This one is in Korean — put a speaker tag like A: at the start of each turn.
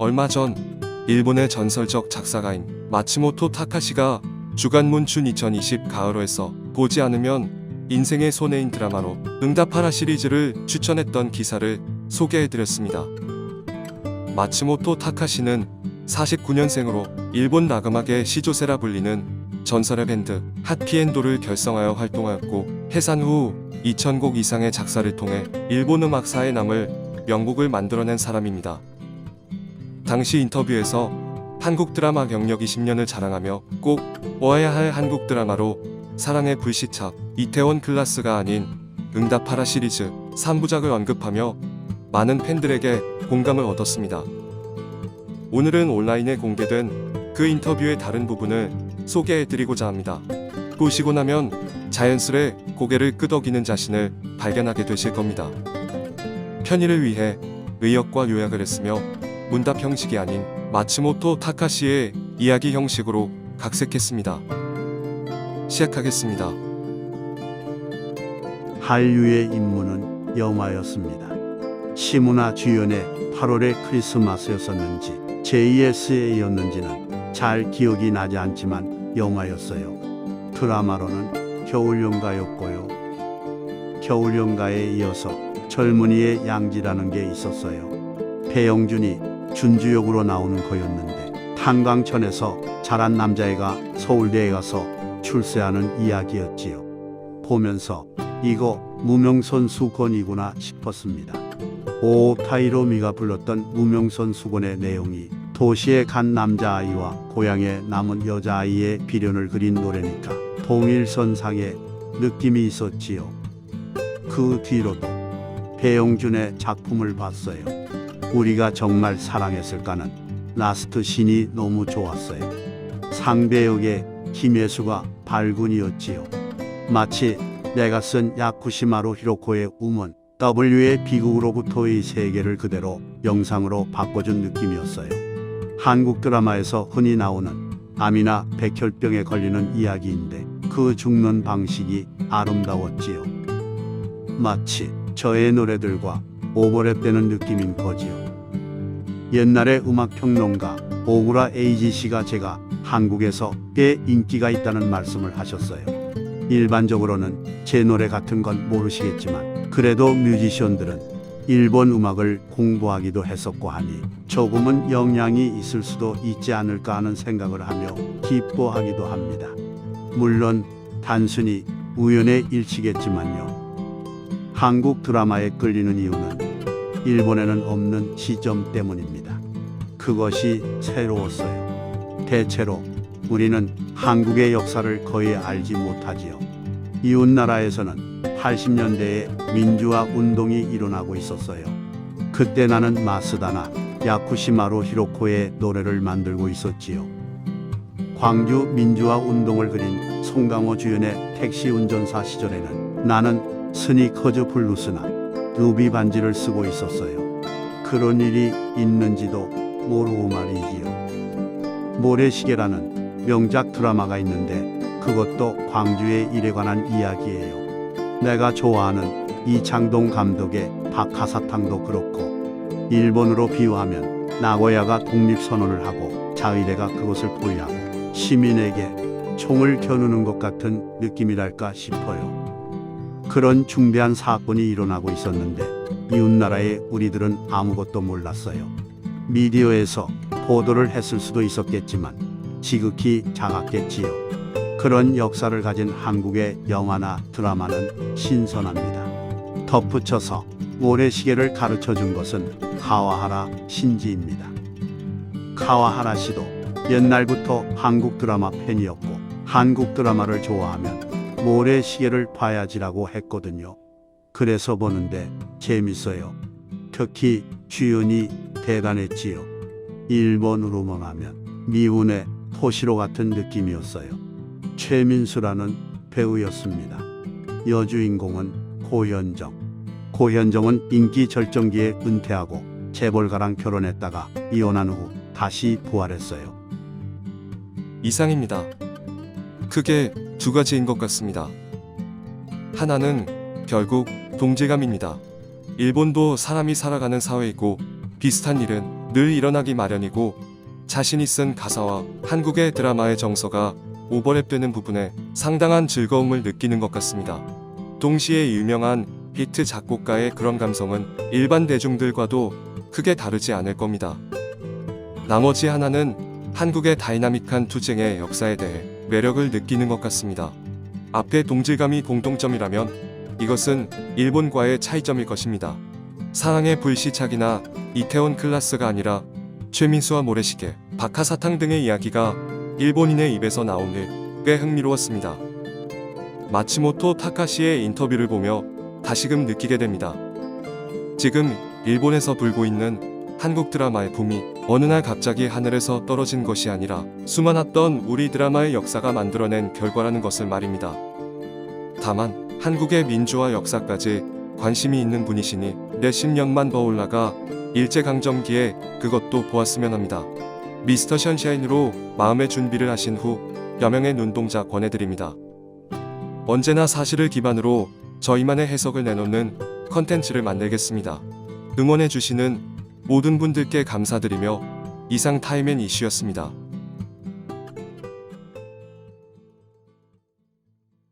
A: 얼마 전 일본의 전설적 작사가인 마츠모토 타카시가 주간문춘 2020 가을호에서 보지 않으면 인생의 손해인 드라마로 응답하라 시리즈를 추천했던 기사를 소개해드렸습니다. 마츠모토 타카시는 49년생으로 일본 나그막의 시조세라 불리는 전설의 밴드 핫피엔도를 결성하여 활동하였고 해산 후 2000곡 이상의 작사를 통해 일본 음악사에 남을 명곡을 만들어낸 사람입니다. 당시 인터뷰에서 한국 드라마 경력 20년을 자랑하며 꼭 보아야 할 한국 드라마로 사랑의 불시착, 이태원 클라스가 아닌 응답하라 시리즈 3부작을 언급하며 많은 팬들에게 공감을 얻었습니다. 오늘은 온라인에 공개된 그 인터뷰의 다른 부분을 소개해드리고자 합니다. 보시고 나면 자연스레 고개를 끄덕이는 자신을 발견하게 되실 겁니다. 편의를 위해 의역과 요약을 했으며 문답 형식이 아닌 마츠모토 타카시의 이야기 형식으로 각색했습니다. 시작하겠습니다.
B: 한류의 임무는 영화였습니다. 시무나 주연의 8월의 크리스마스였었는지 JSA였는지는 잘 기억이 나지 않지만 영화였어요. 드라마로는 겨울연가였고요. 겨울연가에 이어서 젊은이의 양지라는 게 있었어요. 배영준이 준주역으로 나오는 거였는데 탄광천에서 자란 남자애가 서울대에 가서 출세하는 이야기였지요. 보면서 이거 무명선수건이구나 싶었습니다. 오 타이로미가 불렀던 무명선수건의 내용이 도시에 간 남자아이와 고향에 남은 여자아이의 비련을 그린 노래니까 동일선상의 느낌이 있었지요. 그 뒤로도 배영준의 작품을 봤어요. 우리가 정말 사랑했을까는 라스트 신이 너무 좋았어요. 상대역의 김혜수가 발군이었지요. 마치 내가 쓴 야쿠시마루 히로코의 우문 W의 비극으로부터의 세계를 그대로 영상으로 바꿔준 느낌이었어요. 한국 드라마에서 흔히 나오는 암이나 백혈병에 걸리는 이야기인데 그 죽는 방식이 아름다웠지요. 마치 저의 노래들과 오버랩되는 느낌인 거지요. 옛날에 음악평론가 오구라 에이지 씨가 제가 한국에서 꽤 인기가 있다는 말씀을 하셨어요. 일반적으로는 제 노래 같은 건 모르시겠지만 그래도 뮤지션들은 일본 음악을 공부하기도 했었고 하니 조금은 영향이 있을 수도 있지 않을까 하는 생각을 하며 기뻐하기도 합니다. 물론 단순히 우연의 일치겠지만요. 한국 드라마에 끌리는 이유는 일본에는 없는 시점 때문입니다. 그것이 새로웠어요. 대체로 우리는 한국의 역사를 거의 알지 못하지요. 이웃 나라에서는 80년대에 민주화 운동이 일어나고 있었어요. 그때 나는 마스다나 야쿠시마루 히로코의 노래를 만들고 있었지요. 광주 민주화 운동을 그린 송강호 주연의 택시 운전사 시절에는 나는 스니커즈 블루스나 루비 반지를 쓰고 있었어요. 그런 일이 있는지도 모르고 말이지요. 모래시계라는 명작 드라마가 있는데 그것도 광주의 일에 관한 이야기예요. 내가 좋아하는 이창동 감독의 박하사탕도 그렇고 일본으로 비유하면 나고야가 독립선언을 하고 자위대가 그것을 포위하고 시민에게 총을 겨누는 것 같은 느낌이랄까 싶어요. 그런 중대한 사건이 일어나고 있었는데 이웃나라의 우리들은 아무것도 몰랐어요. 미디어에서 보도를 했을 수도 있었겠지만 지극히 작았겠지요. 그런 역사를 가진 한국의 영화나 드라마는 신선합니다. 덧붙여서 모래시계를 가르쳐 준 것은 카와하라 신지입니다. 카와하라 씨도 옛날부터 한국 드라마 팬이었고 한국 드라마를 좋아하면 모래시계를 봐야지라고 했거든요. 그래서 보는데 재밌어요. 특히 주연이 대단했지요. 일본으로만 하면 미운의 토시로 같은 느낌이었어요. 최민수라는 배우였습니다. 여주인공은 고현정. 고현정은 인기 절정기에 은퇴하고 재벌가랑 결혼했다가 이혼한 후 다시 부활했어요.
A: 이상입니다. 크게 두 가지인 것 같습니다. 하나는 결국 동질감입니다. 일본도 사람이 살아가는 사회이고 비슷한 일은 늘 일어나기 마련이고 자신이 쓴 가사와 한국의 드라마의 정서가 오버랩되는 부분에 상당한 즐거움을 느끼는 것 같습니다. 동시에 유명한 히트 작곡가의 그런 감성은 일반 대중들과도 크게 다르지 않을 겁니다. 나머지 하나는 한국의 다이나믹한 투쟁의 역사에 대해 매력을 느끼는 것 같습니다. 앞에 동질감이 공통점이라면 이것은 일본과의 차이점일 것입니다. 사랑의 불시착이나 이태원 클라스가 아니라 최민수와 모래시계, 박하사탕 등의 이야기가 일본인의 입에서 나오길 꽤 흥미로웠습니다. 마치모토 타카시의 인터뷰를 보며 다시금 느끼게 됩니다. 지금 일본에서 불고 있는 한국 드라마의 붐이 어느 날 갑자기 하늘에서 떨어진 것이 아니라 수많았던 우리 드라마의 역사가 만들어낸 결과라는 것을 말입니다. 다만 한국의 민주화 역사까지 관심이 있는 분이시니 내 10년만 더 올라가 일제강점기에 그것도 보았으면 합니다. 미스터 션샤인으로 마음의 준비를 하신 후 여명의 눈동자 권해드립니다. 언제나 사실을 기반으로 저희만의 해석을 내놓는 컨텐츠를 만들겠습니다. 응원해주시는 모든 분들께 감사드리며 이상 타임앤 이슈였습니다.